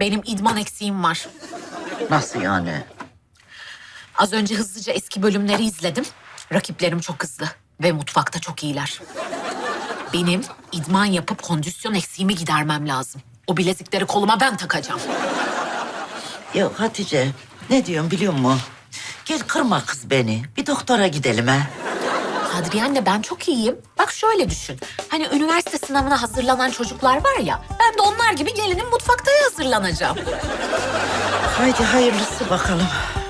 Benim idman eksiğim var. Nasıl yani? Az önce hızlıca eski bölümleri izledim. Rakiplerim çok hızlı ve mutfakta çok iyiler. Benim idman yapıp kondisyon eksiğimi gidermem lazım. O bilezikleri koluma ben takacağım. Ya Hatice ne diyorum biliyor musun? Gel kırma kız beni. Bir doktora gidelim ha. Kadriye anne ben çok iyiyim. Bak şöyle düşün. Hani üniversite sınavına hazırlanan çocuklar var ya. Onlar gibi gelinin mutfakta hazırlanacağım. Haydi hayırlısı bakalım.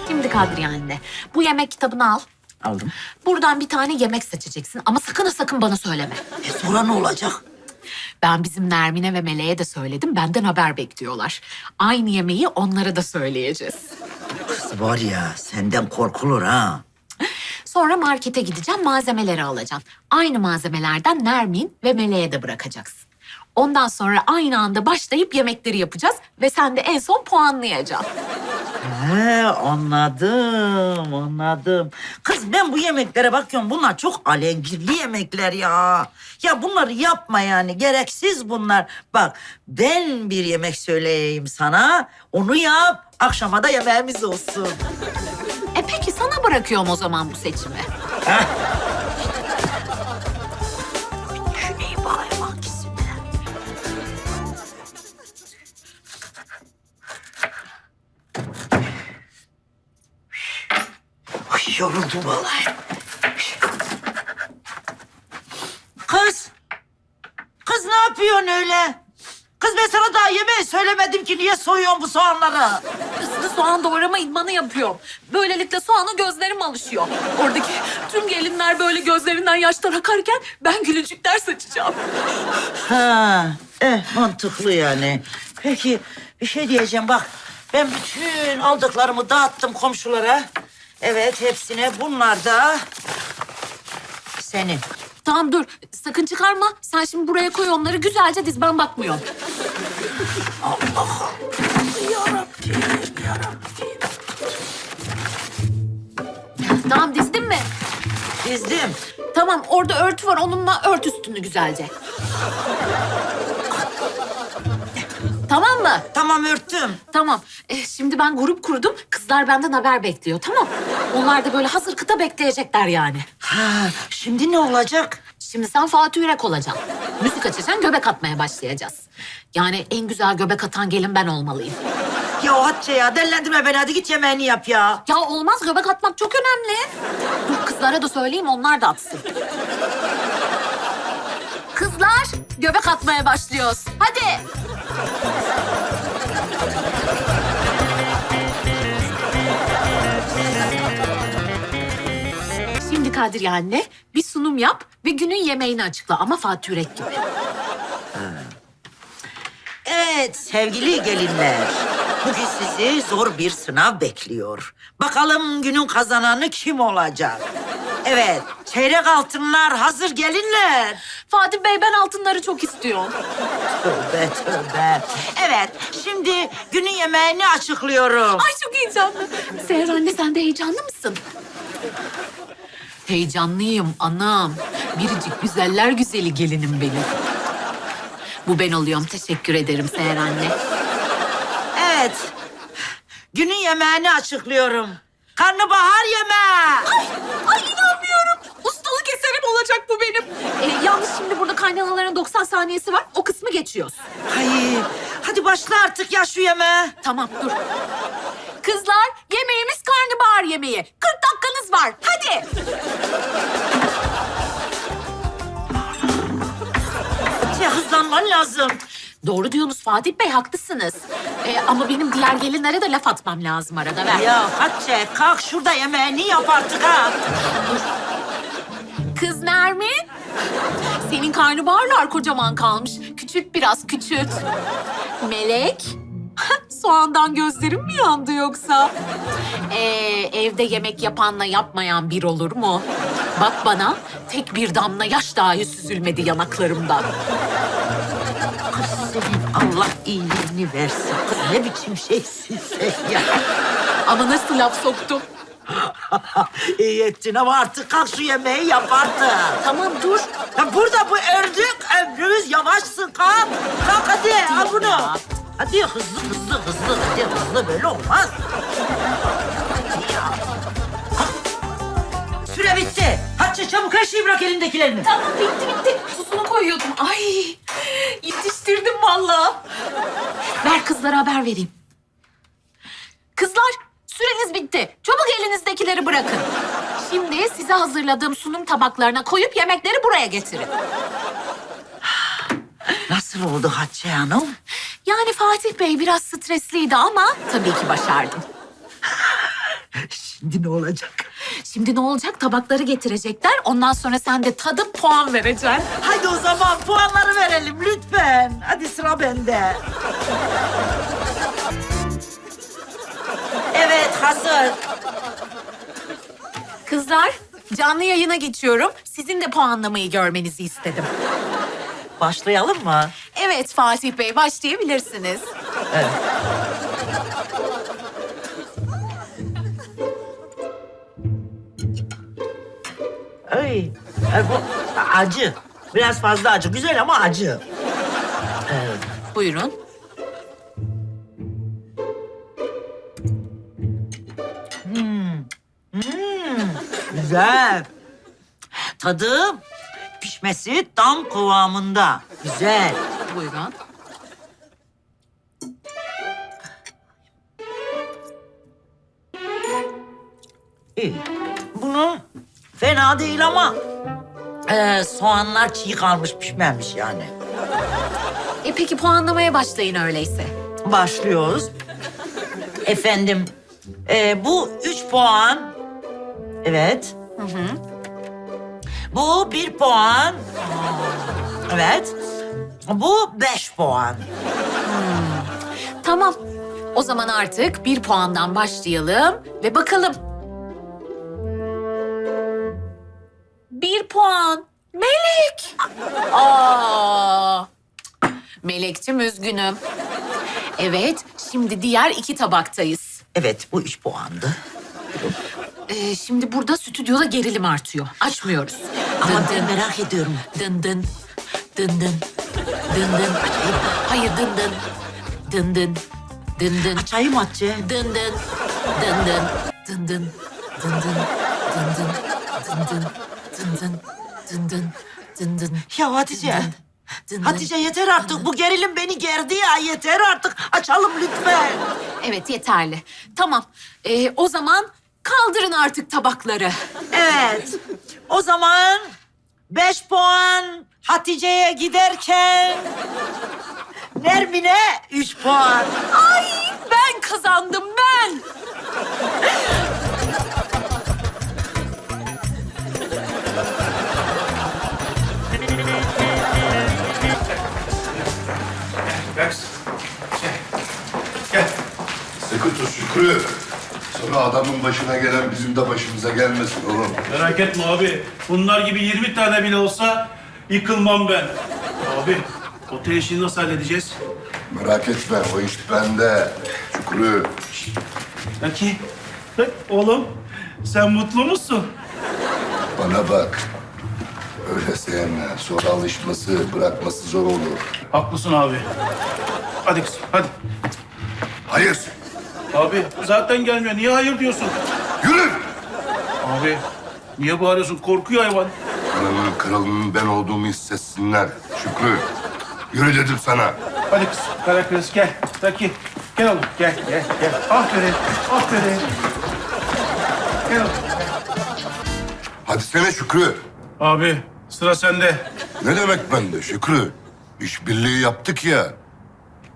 Şimdi Kadriye anne bu yemek kitabını al. Aldım. Buradan bir tane yemek seçeceksin ama sakın ha sakın bana söyleme. E sonra ne olacak? Ben bizim Nermin'e ve Meleğe de söyledim. Benden haber bekliyorlar. Aynı yemeği onlara da söyleyeceğiz. Kız var ya senden korkulur ha. Sonra markete gideceğim, malzemeleri alacağım. Aynı malzemelerden Nermin ve Meleğe de bırakacaksın. Ondan sonra aynı anda başlayıp yemekleri yapacağız ve sen de en son puanlayacaksın. He anladım anladım. Kız ben bu yemeklere bakıyorum bunlar çok alengirli yemekler ya. Ya bunları yapma yani gereksiz bunlar. Bak ben bir yemek söyleyeyim sana onu yap akşama da yemeğimiz olsun. E peki sana bırakıyorum o zaman bu seçimi. Düşüneyim yoruldum vallahi. Kız. Kız ne yapıyorsun öyle? Kız ben sana daha yemeği söylemedim ki niye soyuyorsun bu soğanları? Hızlı soğan doğrama idmanı yapıyorum. Böylelikle soğana gözlerim alışıyor. Oradaki tüm gelinler böyle gözlerinden yaşlar akarken ben gülücükler saçacağım. Ha, eh mantıklı yani. Peki bir şey diyeceğim bak. Ben bütün aldıklarımı dağıttım komşulara. Evet hepsine bunlar da senin. Tamam dur sakın çıkarma. Sen şimdi buraya koy onları güzelce diz ben bakmıyorum. Yarabbim, yarabbim. Tamam dizdin mi? Dizdim. Tamam orada örtü var onunla ört üstünü güzelce. Tamam mı? Tamam örttüm. Tamam. E, şimdi ben grup kurdum. Kızlar benden haber bekliyor tamam. Onlar da böyle hazır kıta bekleyecekler yani. Ha, şimdi ne olacak? Şimdi sen Fatih Yürek olacaksın. Müzik açacaksın, göbek atmaya başlayacağız. Yani en güzel göbek atan gelin ben olmalıyım. Ya Hatice ya dellendirme beni hadi git yemeğini yap ya. Ya olmaz göbek atmak çok önemli. Dur kızlara da söyleyeyim onlar da atsın. Kızlar göbek atmaya başlıyoruz. Hadi. Kadriye anne bir sunum yap ve günün yemeğini açıkla ama Fatih Yürek gibi. Evet sevgili gelinler. Bugün sizi zor bir sınav bekliyor. Bakalım günün kazananı kim olacak? Evet, çeyrek altınlar hazır gelinler. Fatih Bey ben altınları çok istiyorum. Tövbe tövbe. Evet, şimdi günün yemeğini açıklıyorum. Ay çok heyecanlı. Seher anne sen de heyecanlı mısın? Heyecanlıyım anam. Biricik güzeller güzeli gelinim benim. Bu ben oluyorum. Teşekkür ederim Seher anne. Evet, günün yemeğini açıklıyorum. Karnabahar yemeği. Ay inanmıyorum. Ustalık eserim olacak bu benim. Ee, yalnız şimdi burada kaynanaların 90 saniyesi var. O kısmı geçiyoruz. Ay, hadi başla artık ya şu yemeğe. Tamam dur. Kızlar yemeğimiz karnabahar yemeği. 40 dakikanız var. Hadi. Hadi hızlanman lazım. Doğru diyorsunuz Fatih Bey haklısınız. Ee, ama benim diğer gelinlere de laf atmam lazım arada ver. Ya Hatice kalk şurada yemeğini yap artık ha. Kız Nermin. Senin karnabaharlar kocaman kalmış. Küçült biraz küçült. Melek. Soğandan gözlerim mi yandı yoksa? Ee, evde yemek yapanla yapmayan bir olur mu? Bak bana tek bir damla yaş dahi süzülmedi yanaklarımdan. Kız senin Allah iyiliğini versin. Kız ne biçim şeysin sen ya. Ama nasıl laf soktum? İyi ettin ama artık kalk şu yemeği yap artık. Tamam dur. Ya burada bu ördük ömrümüz yavaşsın kalk. Kalk hadi al bunu. Ya. Hadi hızlı hızlı hızlı hadi hızlı böyle olmaz. Ya. Ha, Süre bitti. Hatice çabuk her şeyi bırak elindekilerini. Tamam bitti bitti. Tuzunu koyuyordum. Ay yetiştirdim vallahi. Ver kızlara haber vereyim. Kızlar süreniz bitti. Çabuk elinizdekileri bırakın. Şimdi size hazırladığım sunum tabaklarına koyup yemekleri buraya getirin. Nasıl oldu Hatice Hanım? Yani Fatih Bey biraz stresliydi ama tabii ki başardım. Şimdi ne olacak? Şimdi ne olacak? Tabakları getirecekler. Ondan sonra sen de tadıp puan vereceksin. Hadi o zaman puanları verelim lütfen. Hadi sıra bende. Evet hazır. Kızlar, canlı yayına geçiyorum. Sizin de puanlamayı görmenizi istedim. Başlayalım mı? Evet Fatih Bey, başlayabilirsiniz. Evet. Ay, ay bu acı. Biraz fazla acı. Güzel ama acı. Evet. Buyurun. Güzel. Tadı pişmesi tam kıvamında. Güzel. Buyurun. İyi. Bunu fena değil ama e, soğanlar çiğ kalmış pişmemiş yani. E peki puanlamaya başlayın öyleyse. Başlıyoruz. Efendim, e, bu üç puan. Evet. Bu bir puan. Evet. Bu beş puan. Tamam. O zaman artık bir puandan başlayalım ve bakalım. Bir puan. Melek. Aa. Melek'cim üzgünüm. Evet, şimdi diğer iki tabaktayız. Evet, bu üç puandı. Ee, şimdi burada stüdyoda gerilim artıyor. Açmıyoruz. Ama Dın ben dın, merak ediyorum. dın dın, dın dın, dın dın. Hayır dın dın, dın dın, dın dın. Açayım Hatice. Dın dın, dın dın, dın dın, dın dın, dın dın, dın dın, dın dın, dın dın, dın dın. Ya Hatice. Dın dın. Hatice yeter artık. Bu gerilim beni gerdi ya. Yeter artık. Açalım lütfen. Evet yeterli. Tamam. Ee, o zaman kaldırın artık tabakları. Evet. O zaman beş puan Hatice'ye giderken Nermin'e üç puan. Ay ben kazandım ben. Gel kızım. Gel. Gel. Sıkı tut Şükrü. Sonra adamın başına gelen bizim de başımıza gelmesin oğlum. Merak etme abi. Bunlar gibi 20 tane bile olsa yıkılmam ben. Abi, otel işini nasıl halledeceğiz? Merak etme o iş bende. Şükrü. Peki. Oğlum, sen mutlu musun? Bana bak. Öyle sevme. Sonra alışması, bırakması zor olur. Haklısın abi. Hadi kızım, hadi. Hayır. Abi, zaten gelmiyor. Niye hayır diyorsun? Yürü. Abi, niye bağırıyorsun? Korkuyor hayvan. Ananın kralının ben olduğumu hissetsinler. Şükrü. Yürü dedim sana. Hadi kız, kara kız gel. Taki, gel oğlum. Gel, gel, gel. Aferin, aferin. Gel oğlum. Hadi sene Şükrü. Abi, sıra sende. Ne demek bende Şükrü? İşbirliği yaptık ya.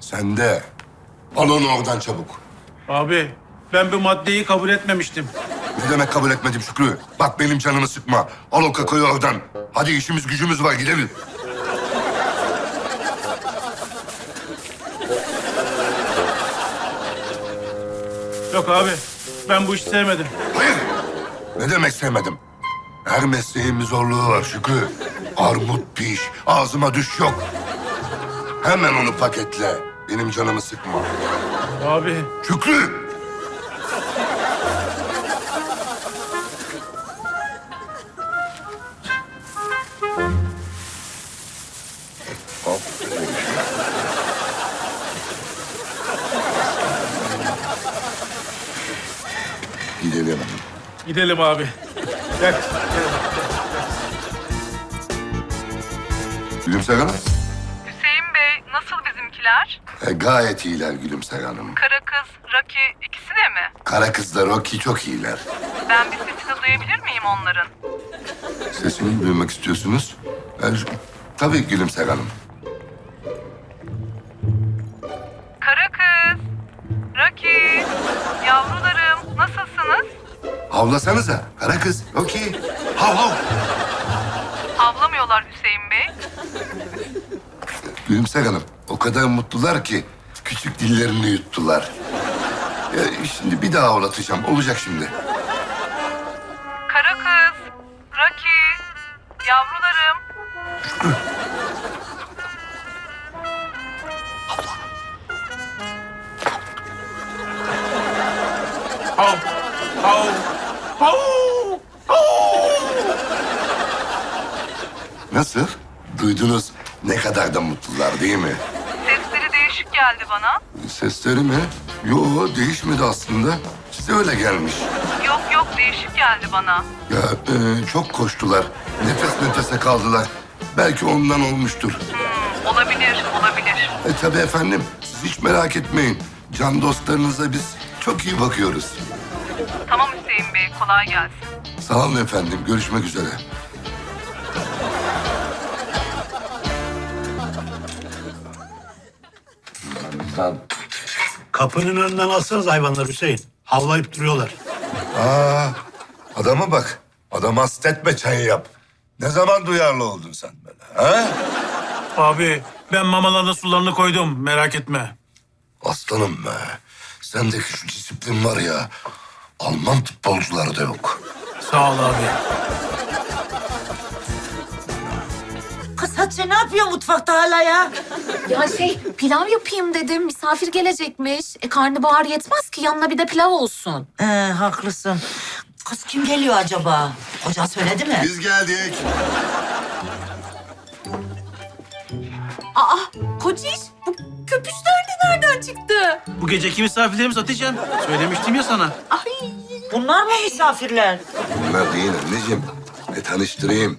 Sende. Al onu oradan çabuk. Abi, ben bu maddeyi kabul etmemiştim. Ne demek kabul etmedim Şükrü? Bak benim canımı sıkma. Al o kakayı oradan. Hadi işimiz gücümüz var gidelim. Yok abi, ben bu işi sevmedim. Hayır. Ne demek sevmedim? Her mesleğin bir zorluğu var Şükrü. Armut piş, ağzıma düş yok. Hemen onu paketle. Benim canımı sıkma. Abi. Şükrü! Gidelim. Gidelim abi. Gel. Gel. Gülümse Hanım. E, gayet iyiler Gülümser Hanım. Kara kız, Raki ikisi de mi? Kara kızlar Rocky çok iyiler. Ben bir sesini duyabilir miyim onların? Sesini duymak istiyorsunuz. E, tabii Gülümser Hanım. Kara kız, Raki, yavrularım nasılsınız? Havlasanıza. Kara kız Rocky. Hav hav. Havlamıyorlar Hüseyin Bey. Gülümser Hanım o kadar mutlular ki küçük dillerini yuttular. Ya, şimdi bir daha avlatacağım. Olacak şimdi. Kara kız, Raki, yavrularım. Hav. Hav. Hav. Nasıl? Duydunuz ne kadar da mutlular değil mi? Geldi bana. Sesleri mi? Yo değişmedi aslında. Size öyle gelmiş. Yok yok değişik geldi bana. Ya e, çok koştular. Nefes nefese kaldılar. Belki ondan olmuştur. Hmm, olabilir, olabilir. E tabii efendim. Siz hiç merak etmeyin. Can dostlarınıza biz çok iyi bakıyoruz. Tamam Hüseyin Bey, kolay gelsin. Sağ olun efendim. Görüşmek üzere. Kapının önünden alsanız hayvanlar Hüseyin. Havlayıp duruyorlar. Aa, adama bak. Adam hastetme çayı yap. Ne zaman duyarlı oldun sen böyle? Ha? Abi ben mamalarına sularını koydum merak etme. Aslanım be. Sendeki şu disiplin var ya. Alman futbolcularda yok. Sağ ol abi. Hatice ne yapıyor mutfakta hala ya? Ya şey pilav yapayım dedim. Misafir gelecekmiş. E karnabahar yetmez ki yanına bir de pilav olsun. Ee, haklısın. Kız kim geliyor acaba? Kocan söyledi mi? Biz geldik. Aa kociş bu köpüşler de nereden çıktı? Bu geceki misafirlerimiz Hatice'm. Söylemiştim ya sana. Ay Bunlar mı misafirler? Bunlar değil anneciğim. E, tanıştırayım.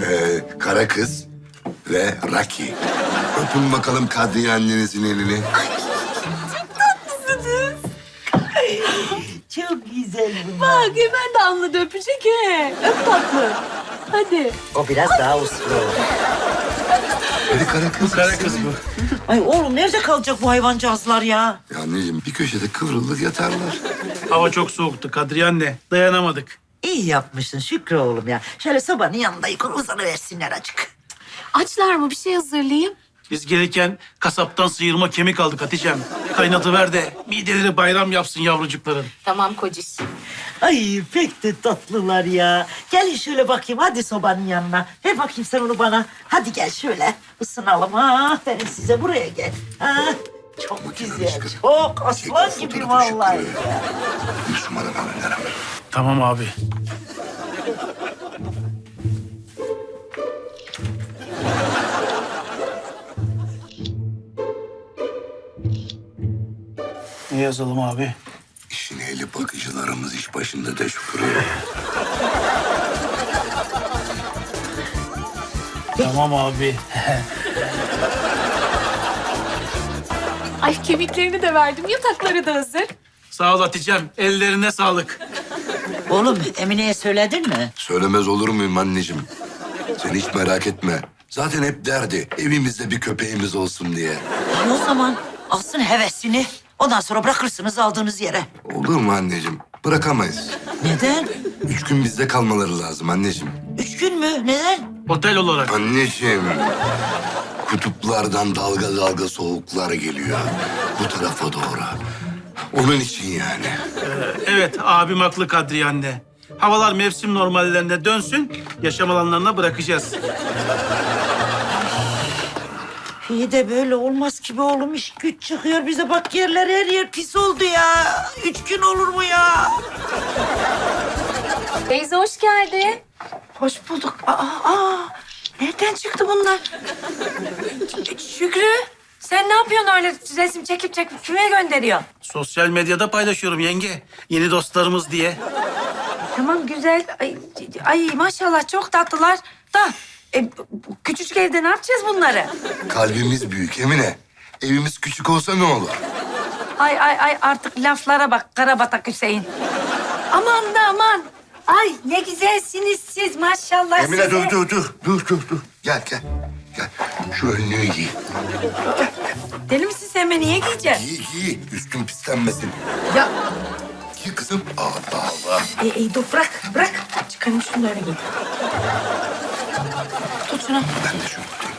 Ee, kara kız ve Raki. Öpün bakalım Kadriye annenizin elini. Çok güzel bunlar. bak hemen damladı öpecek he. Öp tatlı. Hadi. O biraz daha uslu. Hadi kara kız. Kara kız bu. Ay oğlum nerede kalacak bu hayvancağızlar ya? Ya anneciğim bir köşede kıvrılır yatarlar. Hava çok soğuktu Kadriye anne. Dayanamadık. İyi yapmışsın Şükrü oğlum ya. Şöyle sobanın yanında yukarı uzanıversinler acık. Açlar mı bir şey hazırlayayım? Biz gelirken kasaptan sıyırma kemik aldık Hatice'm. Kaynatıver de mideleri bayram yapsın yavrucukların. Tamam kociş. Ay pek de tatlılar ya. Gel şöyle bakayım hadi sobanın yanına. Ver bakayım sen onu bana. Hadi gel şöyle ısınalım ha. Aferin size buraya gel. Ha. Çok güzel, çok aslan gibi vallahi. Gönderelim. Tamam abi. Ne yazalım abi? İşin ehli bakıcılarımız iş başında da Şükrü. Tamam abi. Ay kemiklerini de verdim yatakları da hazır. Sağ ol Hatice'm. Ellerine sağlık. Oğlum Emine'ye söyledin mi? Söylemez olur muyum anneciğim? Sen hiç merak etme. Zaten hep derdi evimizde bir köpeğimiz olsun diye. İyi o zaman alsın hevesini. Ondan sonra bırakırsınız aldığınız yere. Olur mu anneciğim? Bırakamayız. Neden? Üç gün bizde kalmaları lazım anneciğim. Üç gün mü? Neden? Otel olarak. Anneciğim. Kutuplardan dalga dalga soğuklar geliyor. Bu tarafa doğru. Onun için yani. Evet, abim haklı Kadriye anne. Havalar mevsim normallerine dönsün, yaşam alanlarına bırakacağız. İyi de böyle olmaz ki be oğlum. İş güç çıkıyor bize. Bak yerler her yer pis oldu ya. Üç gün olur mu ya? Teyze hoş geldin. Hoş bulduk. Aa, aa, nereden çıktı bunlar? Şükrü, sen ne yapıyorsun öyle resim çekip çekip kime gönderiyorsun? Sosyal medyada paylaşıyorum yenge. Yeni dostlarımız diye. Tamam güzel. Ay, ay maşallah çok tatlılar. Da e, küçücük evde ne yapacağız bunları? Kalbimiz büyük Emine. Evimiz küçük olsa ne olur? Ay ay ay artık laflara bak Karabatak Hüseyin. Aman da aman. Ay ne güzelsiniz siz maşallah Emine size. dur dur dur. Dur dur dur. Gel gel. Gel. Şu önlüğü giy. Deli misin sen beni niye giyeceksin? Giy giy. Üstün pislenmesin. Ya Giy kızım. Allah Allah. e, e, dur bırak bırak. Da öyle giy. Tut şunu. Ben de şunu tutayım.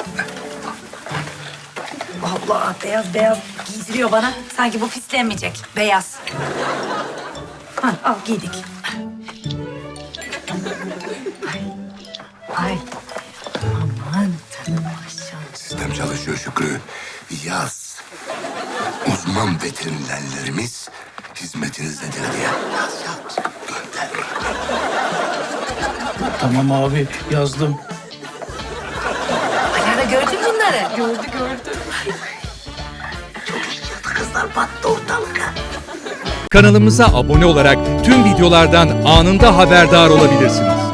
Allah beyaz beyaz giydiriyor bana. Sanki bu pislenmeyecek. Beyaz. Ha, al giydik. Ay. Ay. Aman tanrım maşallah. Sistem çalışıyor Şükrü. Yaz. Uzman veterinerlerimiz hizmetinizdedir diye. Yaz yaz. Gönder. Tamam abi yazdım. Gördün bunları? Gördü gördü. Kızlar battı ortalık. Kanalımıza abone olarak tüm videolardan anında haberdar olabilirsiniz.